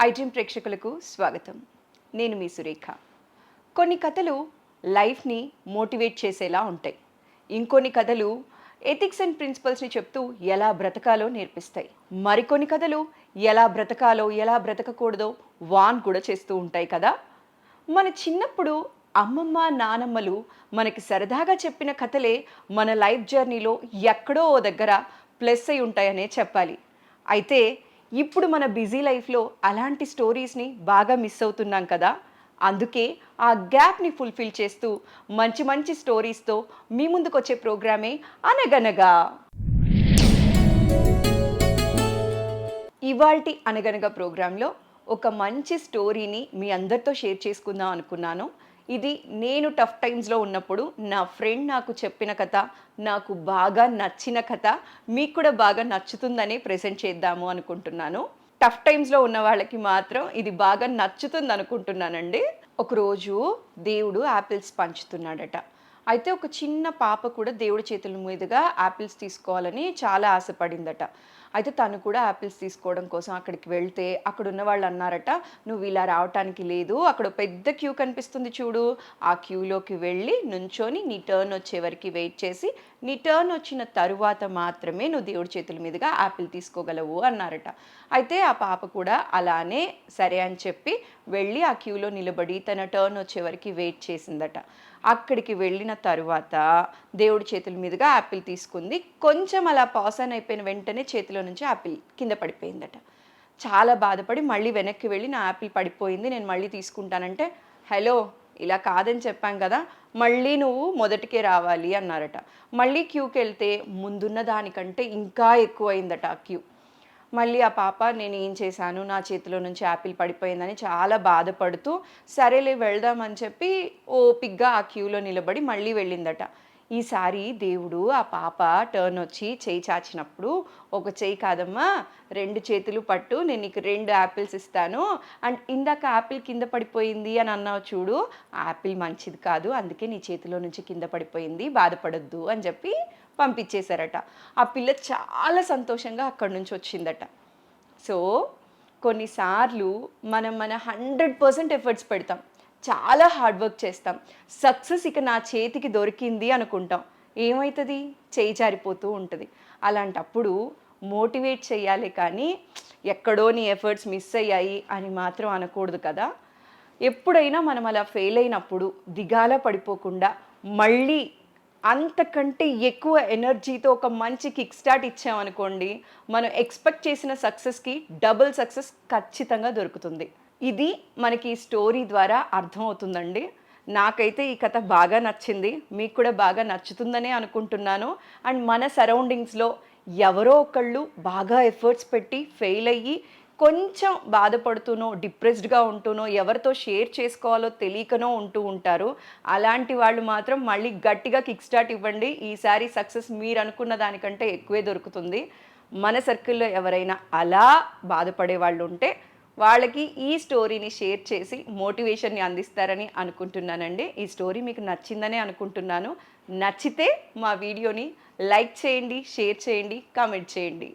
ITM ప్రేక్షకులకు స్వాగతం. నేను మీ సురేఖ. కొన్ని కథలు లైఫ్ని మోటివేట్ చేసేలా ఉంటాయి. ఇంకొన్ని కథలు ఎథిక్స్ అండ్ ప్రిన్సిపల్స్ని చెప్తూ ఎలా బ్రతకాలో నేర్పిస్తాయి. మరికొన్ని కథలు ఎలా బ్రతకాలో ఎలా బ్రతకకూడదో వాన్ కూడా చేస్తూ ఉంటాయి కదా. మన చిన్నప్పుడు అమ్మమ్మ నానమ్మలు మనకి సరదాగా చెప్పిన కథలే మన లైఫ్ జర్నీలో ఎక్కడో ఓ దగ్గర ప్లస్ అయి ఉంటాయనే చెప్పాలి. అయితే ఇప్పుడు మన బిజీ లైఫ్లో అలాంటి స్టోరీస్ని బాగా మిస్ అవుతున్నాం కదా? అందుకే ఆ గ్యాప్ని ఫుల్ఫిల్ చేస్తూ మంచి మంచి స్టోరీస్తో మీ ముందుకు వచ్చే ప్రోగ్రామే అనగనగా. ఇవాల్టి అనగనగా ప్రోగ్రాంలో ఒక మంచి స్టోరీని మీ అందరితో షేర్ చేసుకుందాం అనుకున్నాను. ఇది నేను టఫ్ టైమ్స్లో ఉన్నప్పుడు నా ఫ్రెండ్ నాకు చెప్పిన కథ నాకు బాగా నచ్చిన కథ మీకు కూడా బాగా నచ్చుతుందని ప్రజెంట్ చేద్దాము అనుకుంటున్నాను. టఫ్ టైమ్స్లో ఉన్న వాళ్ళకి మాత్రం ఇది బాగా నచ్చుతుంది అనుకుంటున్నానండి. ఒకరోజు దేవుడు యాపిల్స్ పంచుతున్నాడట. అయితే ఒక చిన్న పాప కూడా దేవుడి చేతుల మీదుగా యాపిల్స్ తీసుకోవాలని చాలా ఆశపడిందట. అయితే తను కూడా యాపిల్స్ తీసుకోవడం కోసం అక్కడికి వెళ్తే అక్కడ ఉన్న వాళ్ళు అన్నారట నువ్వు ఇలా రావటానికి లేదు అక్కడ పెద్ద క్యూ కనిపిస్తుంది చూడు. ఆ క్యూలోకి వెళ్ళి నుంచొని నీ టర్న్ వచ్చే వరకు వెయిట్ చేసి నీ టర్న్ వచ్చిన తరువాత మాత్రమే నువ్వు దేవుడి చేతుల మీదుగా యాపిల్ తీసుకోగలవు అన్నారట. అయితే ఆ పాప కూడా అలానే సరే అని చెప్పి వెళ్ళి ఆ క్యూలో నిలబడి తన టర్న్ వచ్చే వరకు వెయిట్ చేసిందట. అక్కడికి వెళ్ళిన తరువాత దేవుడి చేతుల మీదుగా యాపిల్ తీసుకుంది. కొంచెం అలా పాసన్ అయిపోయిన వెంటనే చేతిలో నుంచి యాపిల్ కింద పడిపోయిందట. చాలా బాధపడి మళ్ళీ వెనక్కి వెళ్ళి నా యాపిల్ పడిపోయింది నేను మళ్ళీ తీసుకుంటానంటే హలో ఇలా కాదని చెప్పాం కదా మళ్ళీ నువ్వు మొదటికే రావాలి అన్నారట. మళ్ళీ క్యూకి వెళ్తే ముందున్న దానికంటే ఇంకా ఎక్కువైందట ఆ క్యూ. మళ్ళీ ఆ పాప నేను ఏం చేశాను? నా చేతిలో నుంచి యాపిల్ పడిపోయిందని చాలా బాధపడుతూ సరేలే వెళ్దామని చెప్పి ఓపిగ్గా ఆ క్యూలో నిలబడి మళ్ళీ వెళ్ళిందట. ఈసారి దేవుడు ఆ పాప టర్న్ వచ్చి చేయి చాచినప్పుడు ఒక చేయి కాదమ్మా రెండు చేతులు పట్టు నేను నీకు రెండు యాపిల్స్ ఇస్తాను. అండ్ ఇందాక యాపిల్ కింద పడిపోయింది అని అన్నావు చూడు యాపిల్ మంచిది కాదు అందుకే నీ చేతిలో నుంచి కింద పడిపోయింది బాధపడొద్దు అని చెప్పి పంపించేశారట. ఆ పిల్ల చాలా సంతోషంగా అక్కడి నుంచి వచ్చిందట. సో కొన్నిసార్లు మనం మన హండ్రెడ్ పర్సెంట్ ఎఫర్ట్స్ పెడతాం. చాలా హార్డ్ వర్క్ చేస్తాం. సక్సెస్ ఇక నా చేతికి దొరికింది అనుకుంటాం. ఏమవుతుంది చేయి జారిపోతూ ఉంటుంది. అలాంటప్పుడు మోటివేట్ చేయాలి కానీ ఎక్కడో నీ ఎఫర్ట్స్ మిస్ అయ్యాయి అని మాత్రం అనకూడదు కదా. ఎప్పుడైనా మనం అలా ఫెయిల్ అయినప్పుడు దిగాల పడిపోకుండా మళ్ళీ అంతకంటే ఎక్కువ ఎనర్జీతో ఒక మంచి కిక్ స్టార్ట్ ఇచ్చామనుకోండి మనం ఎక్స్పెక్ట్ చేసిన సక్సెస్కి డబుల్ సక్సెస్ ఖచ్చితంగా దొరుకుతుంది. ఇది మనకి ఈ స్టోరీ ద్వారా అర్థమవుతుందండి. నాకైతే ఈ కథ బాగా నచ్చింది. మీకు కూడా బాగా నచ్చుతుందనే అనుకుంటున్నాను. అండ్ మన సరౌండింగ్స్లో ఎవరో ఒకళ్ళు బాగా ఎఫర్ట్స్ పెట్టి ఫెయిల్ అయ్యి కొంచెం బాధపడుతూనో డిప్రెస్డ్గా ఉంటూనో ఎవరితో షేర్ చేసుకోవాలో తెలియకనో ఉంటూ ఉంటారు. అలాంటి వాళ్ళు మాత్రం మళ్ళీ గట్టిగా కిక్ స్టార్ట్ ఇవ్వండి. ఈసారి సక్సెస్ మీరు అనుకున్న దానికంటే ఎక్కువే దొరుకుతుంది. మన సర్కిల్లో ఎవరైనా అలా బాధపడే వాళ్ళు ఉంటే వాళ్ళకి ఈ స్టోరీని షేర్ చేసి మోటివేషన్ని అందిస్తారని అనుకుంటున్నానండి. ఈ స్టోరీ మీకు నచ్చిందనే అనుకుంటున్నాను. నచ్చితే మా వీడియోని లైక్ చేయండి షేర్ చేయండి కామెంట్ చేయండి.